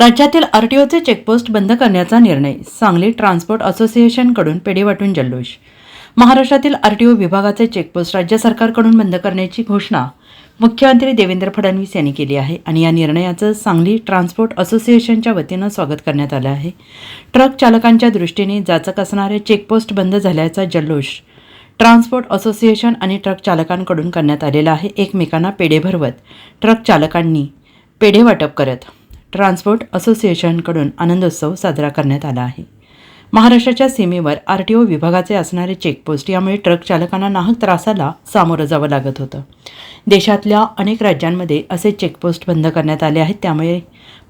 राज्यातील आरटीओचे चेकपोस्ट बंद करण्याचा निर्णय सांगली ट्रान्सपोर्ट असोसिएशनकडून पेढे वाटून जल्लोष. महाराष्ट्रातील आरटीओ विभागाचे चेकपोस्ट राज्य सरकारकडून बंद करण्याची घोषणा मुख्यमंत्री देवेंद्र फडणवीस यांनी केली आहे आणि या निर्णयाचं सांगली ट्रान्सपोर्ट असोसिएशनच्या वतीनं स्वागत करण्यात आलं आहे. ट्रक चालकांच्या दृष्टीने जाचक असणारे चेकपोस्ट बंद झाल्याचा जल्लोष ट्रान्सपोर्ट असोसिएशन आणि ट्रक चालकांकडून करण्यात आलेला आहे. एकमेकांना पेढे भरवत ट्रक चालकांनी पेढे वाटप करत ट्रान्सपोर्ट असोसिएशनकडून आनंदोत्सव साजरा करण्यात आला आहे. महाराष्ट्राच्या सीमेवर आर टी ओ विभागाचे असणारे चेकपोस्ट यामुळे ट्रक चालकांना नाहक त्रासाला सामोरं जावं लागत होतं. देशातल्या अनेक राज्यांमध्ये असे चेकपोस्ट बंद करण्यात आले आहेत. त्यामुळे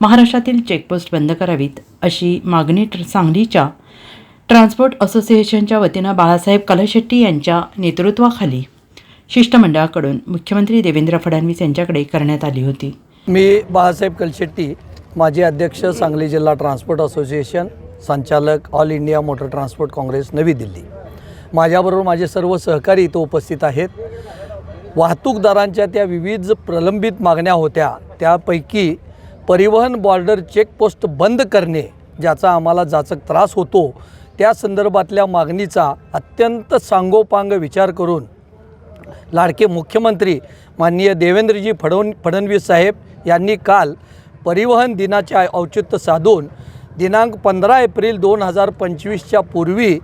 महाराष्ट्रातील चेकपोस्ट बंद करावीत अशी मागणी ट्र- सांगलीच्या ट्रान्सपोर्ट असोसिएशनच्या वतीनं बाळासाहेब कलशेट्टी यांच्या नेतृत्वाखाली शिष्टमंडळाकडून मुख्यमंत्री देवेंद्र फडणवीस यांच्याकडे करण्यात आली होती. मी बाळासाहेब कलशेट्टी माजी अध्यक्ष सांगली जिल्हा ट्रान्सपोर्ट असोसिएशन संचालक all India motor transport congress नवी दिल्ली. माझ्याबरोबर माझे सर्व सहकारी इथं उपस्थित आहेत. वाहतूकदारांच्या त्या विविध प्रलंबित मागण्या होत्या त्यापैकी परिवहन बॉर्डर चेकपोस्ट बंद करणे ज्याचा आम्हाला जाचक त्रास होतो त्या संदर्भातल्या मागणीचा अत्यंत सांगोपांग विचार करून लाडके मुख्यमंत्री माननीय देवेंद्रजी फडण फडणवीस साहेब यांनी काल परिवहन दिनाचे औचित्य साधून दिनांक पंधरा एप्रिल दोन हजार पंचवीसच्या पूर्वी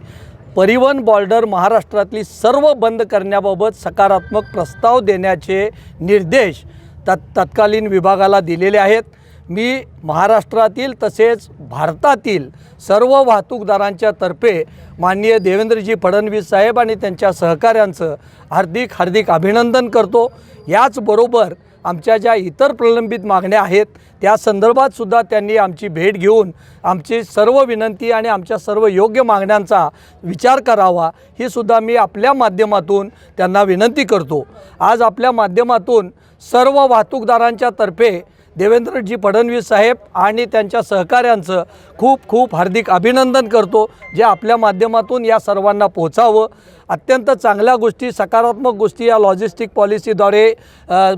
परिवहन बॉर्डर महाराष्ट्रातली सर्व बंद करण्याबाबत सकारात्मक प्रस्ताव देण्याचे निर्देश तत् तत्कालीन विभागाला दिलेले आहेत. मी महाराष्ट्रातील तसेच भारतातील सर्व वाहतूकदारांच्या तर्फे माननीय देवेंद्रजी फडणवीस साहेब आणि त्यांच्या सहकाऱ्यांचं हार्दिक हार्दिक अभिनंदन करतो. याचबरोबर आमच्या ज्या इतर प्रलंबित मागण्या आहेत त्या संदर्भात सुद्धा त्यांनी आमची भेट घेऊन आमची सर्व विनंती आणि आमच्या सर्व योग्य मागण्यांचा विचार करावा ही सुद्धा मी आपल्या माध्यमातून त्यांना विनंती करतो. आज आपल्या माध्यमातून सर्व वाहतूकदारांच्या तर्फे देवेंद्रजी फडणवीस साहेब आणि त्यांच्या सहकाऱ्यांचं खूप खूप हार्दिक अभिनंदन करतो जे आपल्या माध्यमातून या सर्वांना पोचावं अत्यंत चांगल्या गोष्टी सकारात्मक गोष्टी या लॉजिस्टिक पॉलिसीद्वारे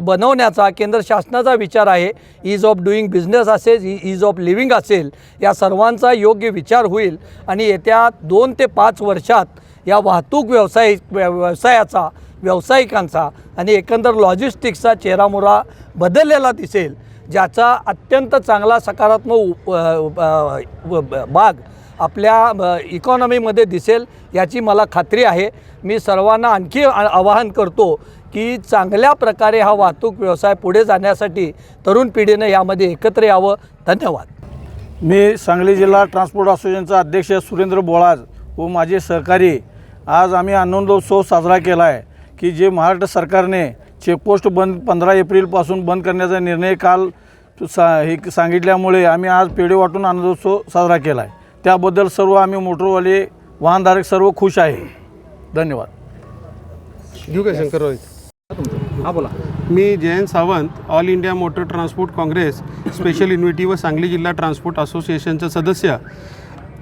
बनवण्याचा केंद्र शासनाचा विचार आहे. ईज ऑफ डुईंग बिझनेस असेल ईज ऑफ लिव्हिंग असेल या सर्वांचा योग्य विचार होईल. आणि येत्या दोन ते पाच वर्षात या वाहतूक व्यवसाय व्यवसायाचा व्यावसायिकांचा आणि एकंदर लॉजिस्टिक्सचा चेहरामोरा बदललेला दिसेल. ज्याचा अत्यंत चांगला सकारात्मक उप- भाग आपल्या इकॉनॉमीमध्ये दिसेल याची मला खात्री आहे. मी सर्वांना आणखी आवाहन करतो की चांगल्या प्रकारे हा वाहतूक व्यवसाय पुढे जाण्यासाठी तरुण पिढीनं यामध्ये एकत्र यावं. धन्यवाद. मी सांगली जिल्हा ट्रान्सपोर्ट असोसिएशनचा अध्यक्ष सुरेंद्र बोळाज व माझे सहकारी. आज आम्ही आनंदोत्सव साजरा केला आहे की जे महाराष्ट्र सरकारने चेकपोस्ट बंद पंधरा एप्रिलपासून बंद करण्याचा निर्णय काल सा हे सांगितल्यामुळे आम्ही आज पेढे वाटून आनंदोत्सव साजरा केला आहे त्याबद्दल सर्व आम्ही मोटरवाले वाहनधारक सर्व खुश आहे. धन्यवाद. घेऊ का शंकर रोहित? हा बोला. मी Jayant Sawant all India motor transport congress special unity व सांगली जिल्हा ट्रान्सपोर्ट असोसिएशनचा सदस्य.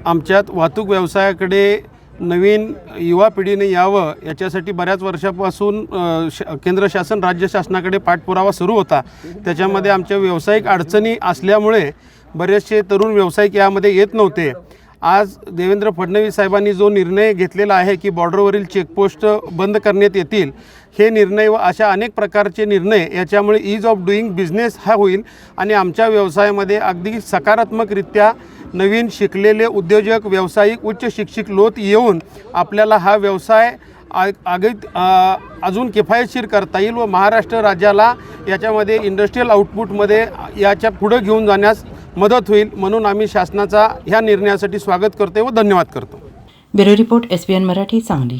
आमच्यात वाहतूक व्यवसायाकडे नवीन युवा पिढीने यावं याच्यासाठी बऱ्याच वर्षापासून श केंद्र शासन राज्य शासनाकडे पाठपुरावा सुरू होता. त्याच्यामध्ये आमच्या व्यावसायिक अडचणी असल्यामुळे बरेचसे तरुण व्यावसायिक यामध्ये येत नव्हते. आज देवेंद्र फडणवीस साहेबांनी जो निर्णय घेतलेला आहे की बॉर्डरवरील चेकपोस्ट बंद करण्यात येतील हे निर्णय व अशा अनेक प्रकारचे निर्णय याच्यामुळे ईज ऑफ डुईंग बिझनेस हा होईल आणि आमच्या व्यवसायामध्ये अगदी सकारात्मकरित्या नवीन शिकलेले उद्योजक व्यावसायिक उच्च शिक्षित लोक येऊन आपल्याला हा व्यवसाय आ- आगीत अजून किफायतशीर करता येईल व महाराष्ट्र राज्याला याच्यामध्ये इंडस्ट्रीयल आउटपुटमध्ये याच्या पुढं घेऊन जाण्यास मदत होईल म्हणून आम्ही शासनाचा ह्या निर्णयासाठी स्वागत करतो व धन्यवाद करतो. Bureau report S B N Marathi Sangli.